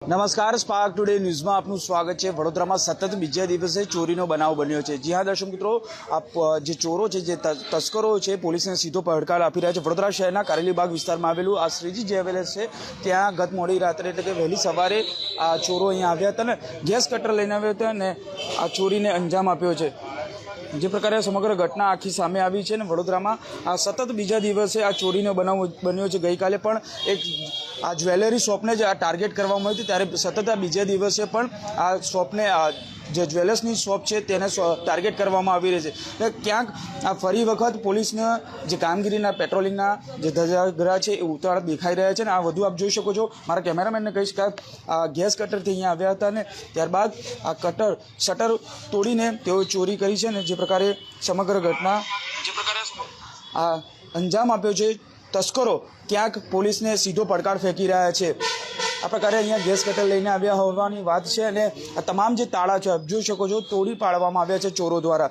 નમસ્કાર spark today ન્યૂઝમાં આપનું સ્વાગત છે. વડોદરામાં સતત બીજા દિવસે ચોરીનો બનાવ બન્યો છે. જી હા, દર્શક મિત્રો જે ચોરો છે, જે તસ્કરો છે, પોલીસને સીધો પડકાર આપી રહ્યા છે. વડોદરા શહેરના કારેલીબાગ વિસ્તારમાં આવેલું આ શ્રીજી જ્વેલર્સ છે, ત્યાં ગત મોડી રાત્રે એટલે કે વહેલી સવારે આ ચોરો અહીંયા આવ્યા હતા ને ગેસ કટર લઈને આવ્યા હતા અને આ ચોરીને અંજામ આપ્યો છે. જે પ્રકારે સમગ્ર ઘટના આખી સામે આવી છે ને વડોદરામાં આ સતત બીજા દિવસે આ ચોરીનો બનાવ બન્યો છે. ગઈકાલે પણ એક આ જ્વેલરી શોપને જ આ ટાર્ગેટ કરવામાં આવી હતી. ત્યારે સતત આ બીજા દિવસે પણ આ શોપને આ જે જ્વેલર્સની શોપ છે તેને ટાર્ગેટ કરવામાં આવી રહી છે. એટલે ક્યાંક આ ફરી વખત પોલીસના જે કામગીરીના પેટ્રોલિંગના જે ધજાગરા છે એ ઉતાળ દેખાઈ રહ્યા છે ને આ વધુ આપ જોઈ શકો છો. મારા કેમેરામેનને કહીશ કે આ ગેસ કટરથી અહીંયા આવ્યા હતા ને ત્યારબાદ આ કટર શટર તોડીને તેઓ ચોરી કરી છે ને જે પ્રકારે સમગ્ર ઘટના જે પ્રકારે આ અંજામ આપ્યો છે. તસ્કરો ક્યાંક પોલીસને સીધો પડકાર ફેંકી રહ્યા છે. આ પ્રકારે અહીંયા ગેસ કટર લઈને આવ્યા હોવાની વાત છે અને આ તમામ જે તાળા છે, આપ જોઈ શકો છો, તોડી પાડવામાં આવ્યા છે ચોરો દ્વારા.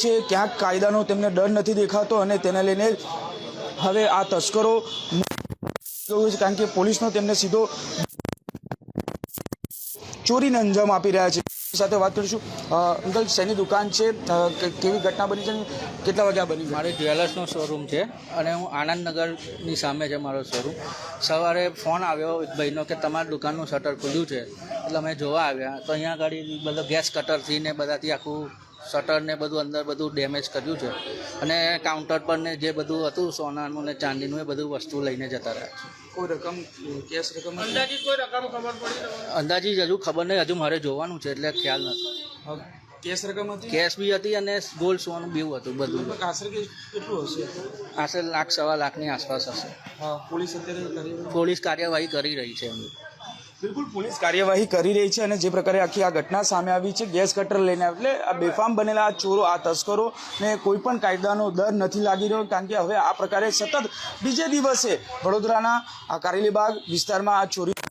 છે, ક્યાંક કાયદાનો તેમને ડર નથી દેખાતો અને તેને લઈને હવે આ તસ્કરો કારણ કે પોલીસનો તેમને સીધો ચોરીને અંજામ આપી રહ્યા છે. સાથે વાત કરીશું. અંકલ, શેની દુકાન છે? કેવી ઘટના બની છે કેટલા વાગ્યા બની મારે જ્વેલર્સનો શોરૂમ છે અને હું આનંદનગરની સામે છે મારો શોરૂમ સવારે ફોન આવ્યો એક ભાઈનો કે તમારી દુકાનનું શટર ખુલ્યું છે. એટલે અમે જોવા આવ્યા. તો અહીંયા આગળ મતલબ ગેસ કટરથી ને બધાથી આખું શટર ને બધું અંદર બધું ડેમેજ કર્યું છે. અને કાઉન્ટર પર ને જે બધું હતું સોનાનું ને ચાંદીનું એ બધું વસ્તુ લઈને જતા રહ્યા છે. કોઈ રકમ કેશ રકમ અંદાજી હજુ ખબર નહીં હજુ મારે જોવાનું છે એટલે ખ્યાલ નથી. કેશ રકમ હતી? કેશ બી હતી અને ગોલ્ડ સોનું બી હતું બધું. આશરે કેટલું હશે? આશરે લાખ સવા લાખની આસપાસ હશે. પોલીસ અત્યારે પોલીસ કાર્યવાહી કરી રહી છે એમની. બિલકુલ, પોલીસ કાર્યવાહી કરી રહી છે અને જે પ્રકારે આખી આ ઘટના સામે આવી છે, ગેસ કટર લઈને એટલે આ બેફામ બનેલા આ ચોરો, આ તસ્કરો ને કોઈ પણ કાયદાનો દર નથી લાગી રહ્યો, કારણ કે હવે આ પ્રકારે સતત બીજે દિવસે વડોદરાના આ કારેલીબાગ વિસ્તારમાં આ ચોરી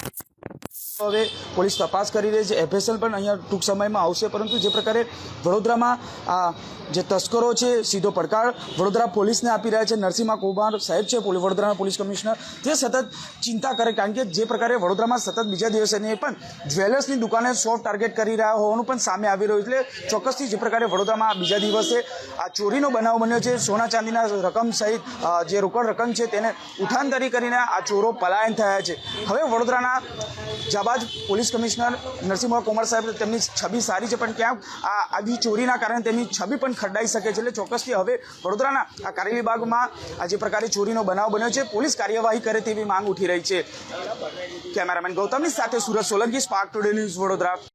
હવે પોલીસ તપાસ કરી રહી છે. એફએસએલ પણ અહીંયા ટૂંક સમયમાં આવશે, પરંતુ જે પ્રકારે વડોદરામાં આ જે તસ્કરો છે, સીધો પડકાર વડોદરા પોલીસને આપી રહ્યા છે. નરસિંહા કુમાર સાહેબ છે વડોદરાના પોલીસ કમિશનર. તે સતત ચિંતા કરે, કારણ કે જે પ્રકારે વડોદરામાં સતત બીજા દિવસે પણ જ્વેલર્સની દુકાને સોફ્ટ ટાર્ગેટ કરી રહ્યા હોવાનું પણ સામે આવી રહ્યું એટલે ચોક્કસથી જે પ્રકારે વડોદરામાં બીજા દિવસે આ ચોરીનો બનાવ બન્યો છે, સોના ચાંદીના રકમ સહિત જે રોકડ રકમ છે, તેને ઉઠાંતરી કરીને આ ચોરો પલાયન થયા છે. હવે વડોદરાના જાબાજ પોલીસ કમિશનર નરસિંહ કુમાર સાહેબ તેમની છબી સારી છે, પણ ક્યાંક આ આવી ચોરીના કારણે તેમની છબી પણ ખરડાઈ શકે છે. એટલે ચોક્કસથી હવે વડોદરાના આ કારેલી બાગમાં આ જે પ્રકારે ચોરીનો બનાવ બન્યો છે, પોલીસ કાર્યવાહી કરે તેવી માંગ ઉઠી રહી છે. કેમેરામેન ગૌતમની સાથે Surat Solanki, Spark Today News Vadodara.